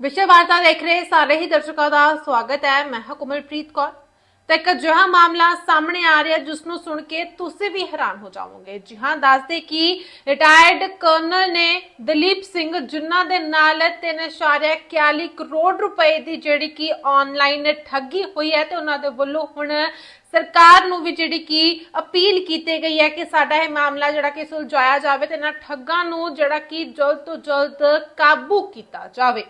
ਵਿਸ਼ੇ ਵਾਰਤਾ ਦੇਖ ਰਹੇ ਸਾਰੇ ਹੀ ਦਰਸ਼ਕਾਂ ਦਾ ਸਵਾਗਤ ਹੈ। ਮੈਂ ਹਾਂ ਕੌਰ। ਤੇ ਇੱਕ ਅਜਿਹਾ ਮਾਮਲਾ ਸਾਹਮਣੇ ਆ ਰਿਹਾ ਜਿਸ ਨੂੰ ਸੁਣ ਕੇ ਤੁਸੀਂ ਵੀ ਹੈਰਾਨ ਹੋ ਜਾਵੋਗੇ। ਜੀ ਹਾਂ, ਦੱਸਦੇ ਕਿ ਰਿਟਾਇਰਡ ਕਰਨਲ ਨੇ ਦਲੀਪ ਸਿੰਘ, ਜਿਨ੍ਹਾਂ ਦੇ ਨਾਲ 3.41 ਕਰੋੜ ਰੁਪਏ ਦੀ ਜਿਹੜੀ ਕਿ ਆਨਲਾਈਨ ਠੱਗੀ ਹੋਈ ਹੈ ਤੇ ਉਹਨਾਂ ਦੇ ਵੱਲੋਂ ਹੁਣ ਸਰਕਾਰ ਨੂੰ ਵੀ ਜਿਹੜੀ ਕਿ ਅਪੀਲ ਕੀਤੀ ਗਈ ਹੈ ਕਿ ਸਾਡਾ ਇਹ ਮਾਮਲਾ ਜਿਹੜਾ ਕਿ ਸੁਲਝਾਇਆ ਜਾਵੇ ਤੇ ਇਹਨਾਂ ਠੱਗਾਂ ਨੂੰ ਜਿਹੜਾ ਕਿ ਜਲਦ ਤੋਂ ਜਲਦ ਕਾਬੂ ਕੀਤਾ ਜਾਵੇ।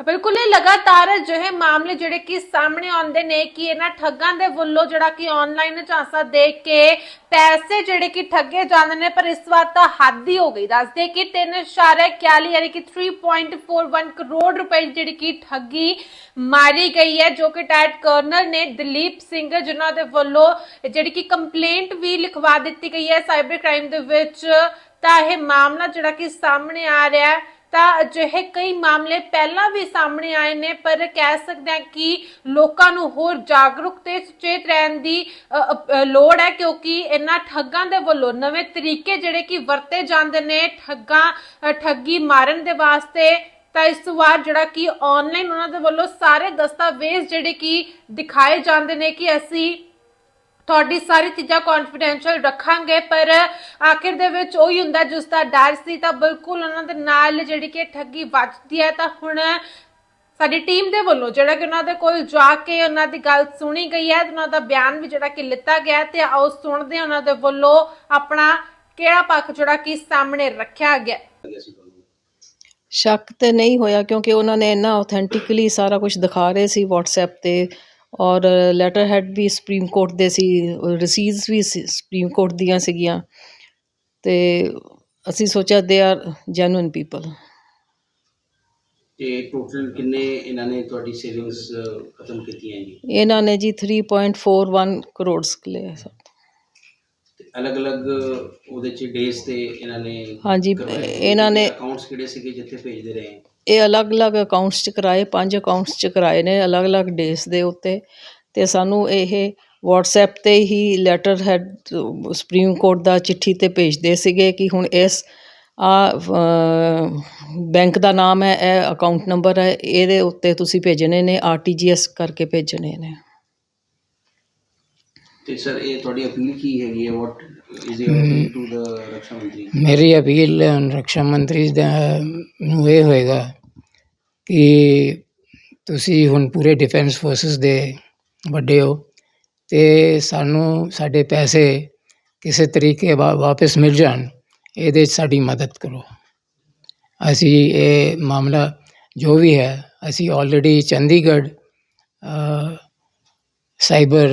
ਬਿਲਕੁਲ ਇਹ ਲਗਾਤਾਰ ਅਜਿਹੇ ਮਾਮਲੇ ਜਿਹੜੇ ਕਿ ਸਾਹਮਣੇ ਆਉਂਦੇ ਨੇ ਕਿ ਇਹਨਾਂ ਠੱਗਾਂ ਦੇ ਵੱਲੋਂ ਜਿਹੜਾ ਕਿ ਆਨਲਾਈਨ ਝਾਂਸਾ ਦੇ ਕੇ ਪੈਸੇ ਜਿਹੜੇ ਕਿ ਠੱਗੇ ਜਾਂਦੇ ਨੇ, ਪਰ ਇਸ ਵਾਰ ਤਾਂ ਹੱਦ ਹੀ ਹੋ ਗਈ। ਦੱਸਦੇ ਕਿ 3.41 ਯਾਨੀ ਕਿ 3.41 ਕਰੋੜ ਰੁਪਏ ਜਿਹੜੀ ਕਿ ਠੱਗੀ ਮਾਰੀ ਗਈ ਹੈ, ਜੋ ਕਿ ਟਾਇਟ ਕਰਨਲ ਨੇ ਦਲੀਪ ਸਿੰਘ ਜਿਨ੍ਹਾਂ ਦੇ ਵੱਲੋਂ ਜਿਹੜੀ ਕਿ ਕੰਪਲੇਂਟ ਵੀ ਲਿਖਵਾ ਦਿੱਤੀ ਗਈ ਹੈ। ਸਾਈਬਰ ਕ੍ਰਾਈਮ ਦੇ ਵਿੱਚ ਤਾਂ ਇਹ ਮਾਮਲਾ ਜਿਹੜਾ ਕਿ ਸਾਹਮਣੇ ਆ ਰਿਹਾ ਹੈ। ਤਾਂ ਅਜਿਹੇ ਕਈ ਮਾਮਲੇ ਪਹਿਲਾਂ ਵੀ ਸਾਹਮਣੇ ਆਏ ਨੇ, ਪਰ ਕਹਿ ਸਕਦੇ ਹਾਂ ਕਿ ਲੋਕਾਂ ਨੂੰ ਹੋਰ ਜਾਗਰੂਕ ਤੇ ਸੁਚੇਤ ਰਹਿਣ ਦੀ ਲੋੜ ਹੈ, ਕਿਉਂਕਿ ਇਹਨਾਂ ਠੱਗਾਂ ਦੇ ਵੱਲੋਂ ਨਵੇਂ ਤਰੀਕੇ ਜਿਹੜੇ ਕਿ ਵਰਤੇ ਜਾਂਦੇ ਨੇ, ਠੱਗਾਂ ਠੱਗੀ ਮਾਰਨ ਦੇ ਵਾਸਤੇ, ਤਾਂ ਇਸ ਵਾਰ ਜਿਹੜਾ ਕਿ ਆਨਲਾਈਨ ਉਹਨਾਂ ਦੇ ਵੱਲੋਂ ਸਾਰੇ ਦਸਤਾਵੇਜ਼ ਜਿਹੜੇ ਕਿ ਦਿਖਾਏ ਜਾਂਦੇ ਨੇ ਕਿ ਅਸੀਂ ਤੁਹਾਡੀ ਸਾਰੀ ਚੀਜ਼ਾਂ ਕੌਨਫੀਡੈਂਸ਼ੀਅਲ ਰੱਖਾਂਗੇ, ਪਰ ਆਖਿਰ ਦੇ ਵਿੱਚ ਉਹੀ ਹੁੰਦਾ, ਜਿਸ ਦਾ ਡਰ ਸੀ, ਤਾਂ ਬਿਲਕੁਲ ਉਹਨਾਂ ਦੇ ਨਾਲ ਜਿਹੜੀ ਕਿ ਠੱਗੀ ਵੱਜਦੀ ਹੈ, ਤਾਂ ਹੁਣ ਸਾਡੀ ਟੀਮ ਦੇ ਵੱਲੋਂ, ਜਿਹੜਾ ਕਿ ਉਹਨਾਂ ਦੇ ਕੋਲ ਜਾ ਕੇ ਉਹਨਾਂ ਦੀ ਗੱਲ ਸੁਣੀ ਗਈ ਹੈ ਉਹਨਾਂ ਦਾ ਬਿਆਨ ਵੀ ਜਿਹੜਾ ਕਿ ਲਿੱਤਾ ਗਿਆ ਤੇ ਆਓ ਸੁਣਦੇ ਹਾਂ ਉਹਨਾਂ ਦੇ ਵੱਲੋਂ ਆਪਣਾ ਕਿਹੜਾ ਪੱਖ ਜਿਹੜਾ ਕਿ ਸਾਹਮਣੇ ਰੱਖਿਆ ਗਿਆ। ਸ਼ੱਕ ਤੇ ਨਹੀਂ ਹੋਇਆ, ਕਿਉਂਕਿ ਉਹਨਾਂ ਨੇ ਇੰਨਾ ਆਥੈਂਟਿਕਲੀ ਸਾਰਾ ਕੁਝ ਦਿਖਾ ਰਹੇ ਸੀ WhatsApp ਤੇ। ਔਰ ਲੈਟਰ ਹੈਡ ਵੀ ਸੁਪਰੀਮ ਕੋਰਟ ਦੇ ਸੀ ਰਸੀਦਸ ਵੀ ਸੁਪਰੀਮ ਕੋਰਟ ਦੀਆਂ ਸੀਗੀਆਂ। ਤੇ ਅਸੀਂ ਸੋਚਿਆ ਦੇ ਆਰ ਜੈਨੂਇਨ ਪੀਪਲ ਤੇ ਟੋਟਲ ਕਿੰਨੇ ਇਹਨਾਂ ਨੇ ਤੁਹਾਡੀ ਸੇਵਿੰਗਸ ਖਤਮ ਕੀਤੀਆਂ ਜੀ? ਇਹਨਾਂ ਨੇ ਜੀ 3.41 ਕਰੋੜਸ ਲਏ ਸਨ। ਅਲੱਗ-ਅਲੱਗ ਉਹਦੇ ਚ ਡੇਜ਼ ਤੇ ਇਹਨਾਂ ਨੇ ਹਾਂਜੀ ਇਹਨਾਂ ਨੇ ਅਕਾਊਂਟਸ ਕਿਹੜੇ ਸੀਗੇ ਜਿੱਥੇ ਭੇਜਦੇ ਰਹੇ? ਇਹ ਅਲੱਗ-ਅਲੱਗ ਅਕਾਊਂਟਸ ਚ ਕਰਾਏ ਪੰਜ ਅਕਾਊਂਟਸ ਚ ਕਰਾਏ ਨੇ ਅਲੱਗ-ਅਲੱਗ ਡੇਸ ਦੇ ਉੱਤੇ। ਤੇ ਸਾਨੂੰ ਇਹ WhatsApp ਤੇ ਹੀ ਲੈਟਰ ਹੈਡ ਸੁਪਰੀਮ ਕੋਰਟ ਦਾ ਚਿੱਠੀ ਤੇ ਭੇਜਦੇ ਸੀਗੇ ਕਿ ਹੁਣ ਇਸ ਆ ਬੈਂਕ ਦਾ ਨਾਮ ਹੈ ਇਹ ਅਕਾਊਂਟ ਨੰਬਰ ਹੈ ਇਹਦੇ ਉੱਤੇ ਤੁਸੀਂ ਭੇਜਣੇ ਨੇ ਆਰਟੀਜੀਐਸ ਕਰਕੇ ਭੇਜਣੇ ਨੇ। ਤੇ ਸਰ ਇਹ ਤੁਹਾਡੀ ਅਪੀਲ ਕੀ ਹੈਗੀ ਹੈ? What is your appeal to the ਰੱਖਿਆ ਮੰਤਰੀ? ਮੇਰੀ ਅਪੀਲ ਰੱਖਿਆ ਮੰਤਰੀ ਦਾ ਨੂੰ ਇਹ ਹੋਏਗਾ ਕਿ ਤੁਸੀਂ ਹੁਣ ਪੂਰੇ ਡਿਫੈਂਸ ਫੋਰਸਸ ਦੇ ਵੱਡੇ ਹੋ ਤੇ ਸਾਨੂੰ ਸਾਡੇ ਪੈਸੇ ਕਿਸੇ ਤਰੀਕੇ ਵਾਪਸ ਮਿਲ ਜਾਣ ਇਹਦੇ 'ਚ ਸਾਡੀ ਮਦਦ ਕਰੋ। ਅਸੀਂ ਇਹ ਮਾਮਲਾ ਜੋ ਵੀ ਹੈ ਅਸੀਂ already Chandigarh cyber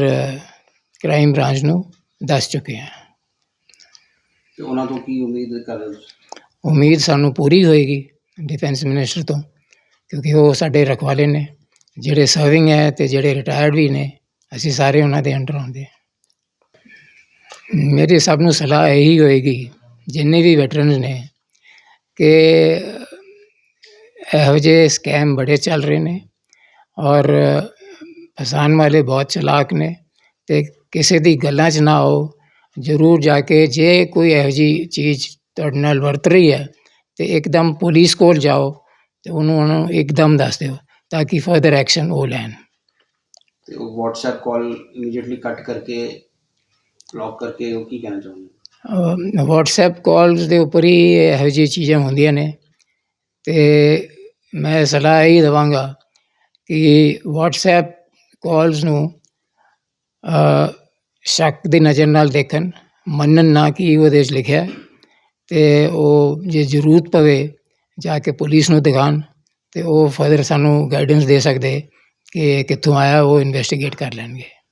crime branch ਨੂੰ ਦੱਸ ਚੁੱਕੇ ਹਾਂ ਤੇ ਉਹਨਾਂ ਤੋਂ ਕੀ ਉਮੀਦ ਕਰ ਰਹੇ ਹੋ ਉਮੀਦ ਸਾਨੂੰ ਪੂਰੀ ਹੋਏਗੀ ਡਿਫੈਂਸ ਮਿਨਿਸਟਰ ਤੋਂ ਕਿਉਂਕਿ ਉਹ ਸਾਡੇ ਰਖਵਾਲੇ ਨੇ ਜਿਹੜੇ ਸਰਵਿੰਗ ਹੈ ਤੇ ਜਿਹੜੇ ਰਿਟਾਇਰਡ ਵੀ ਨੇ ਅਸੀਂ ਸਾਰੇ ਉਹਨਾਂ ਦੇ ਅੰਡਰ ਆਉਂਦੇ ਹਾਂ। ਮੇਰੀ ਸਭ ਨੂੰ ਸਲਾਹ ਇਹੀ ਹੋਏਗੀ ਜਿੰਨੇ ਵੀ ਵੈਟਰਨਸ ਨੇ ਕਿ ਇਹੋ ਜਿਹੇ ਸਕੈਮ ਬੜੇ ਚੱਲ ਰਹੇ ਨੇ ਔਰ ਫਸਾਉਣ ਵਾਲੇ ਬਹੁਤ ਚਲਾਕ ਨੇ ਤੇ ਕਿਸੇ ਦੀ ਗੱਲਾਂ 'ਚ ਨਾ ਆਓ। ਜ਼ਰੂਰ ਜਾ ਕੇ ਜੇ ਕੋਈ ਇਹੋ ਜਿਹੀ ਚੀਜ਼ ਤੁਹਾਡੇ ਨਾਲ ਵਰਤ ਰਹੀ ਹੈ ਤੇ ਇੱਕਦਮ ਪੁਲਿਸ ਕੋਲ ਜਾਓ ਤੇ ਉਹਨੂੰ ਉਹਨੂੰ ਇੱਕਦਮ ਦੱਸ ਦਿਓ ਤਾਂ ਕਿ ਫਰਦਰ ਐਕਸ਼ਨ ਉਹ ਲੈਣ। ਤੇ ਉਹ WhatsApp ਕਾਲ ਇਮੀਡੀਏਟਲੀ ਕੱਟ ਕਰਕੇ ਬਲੌਕ ਕਰਕੇ ਉਹ ਕੀ ਕਹਿਣਾ ਚਾਹੁੰਦੇ WhatsApp ਕਾਲਸ ਦੇ ਉੱਪਰ ਹੀ ਇਹੋ ਜਿਹੀ ਚੀਜ਼ਾਂ ਹੁੰਦੀਆਂ ਨੇ ਤੇ ਮੈਂ ਸਲਾਹ ਇਹ ਦੇਵਾਂਗਾ ਕਿ WhatsApp ਕਾਲਸ ਨੂੰ ਸ਼ੱਕ ਦੀ ਨਜ਼ਰ ਨਾਲ ਦੇਖਣ, ਮੰਨਣ ਨਾ ਕਿ ਉਹਦੇ 'ਚ ਲਿਖਿਆ ਹੈ, ਤੇ ਉਹ ਜੇ ਜ਼ਰੂਰਤ ਪਵੇ ਜਾ ਕੇ ਪੁਲਿਸ ਨੂੰ ਦਿਖਾਉਣ, ਤੇ ਉਹ ਫਰਦਰ ਸਾਨੂੰ ਗਾਈਡੈਂਸ ਦੇ ਸਕਦੇ ਕਿ ਕਿੱਥੋਂ ਆਇਆ, ਉਹ ਇਨਵੈਸਟੀਗੇਟ ਕਰ ਲੈਣਗੇ।